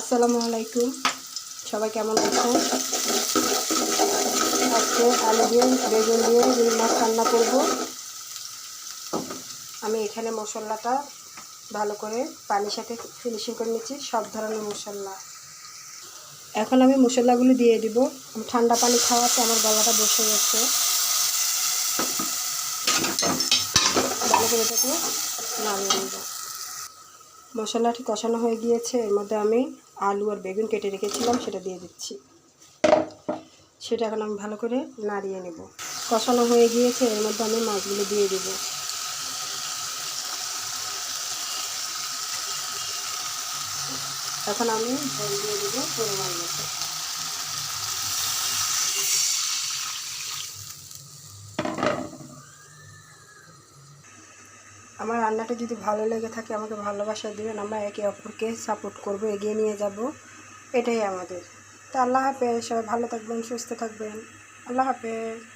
আসসালামু আলাইকুম। সবাই কেমন আছেন? আজকে আলু দিয়ে বেগুন দিয়ে রুই মাছ রান্না করব। আমি এখানে মশলাটা ভালো করে পানির সাথে ফিনিশিং করে নিচ্ছি, সব ধরনের মশলা। এখন আমি মশলাগুলো দিয়ে দিব। ঠান্ডা পানি খাওয়াতে আমার গলাটা বসে গেছে। ভালো করে এটাকে নামিয়ে নেব। মশলাটি কষানো হয়ে গিয়েছে, এর মধ্যে আমি আলু আর বেগুন কেটে রেখেছিলাম, সেটা দিয়ে দিচ্ছি। সেটা এখন আমি ভালো করে নাড়িয়ে নেব। কষানো হয়ে গিয়েছে, এর মধ্যে আমি মাছগুলো দিয়ে দেবো। এখন আমি জল দিয়ে দেবো আমার রান্নাটা যদি ভালো লেগে থাকে, আমাকে ভালোবাসা দেবেন, আমরা একে অপরকে সাপোর্ট করব, এগিয়ে নিয়ে যাব। এটাই আমাদের। তা আল্লাহ হাফেজ, সবাই ভালো থাকবেন, সুস্থ থাকবেন। আল্লাহ হাফেজ।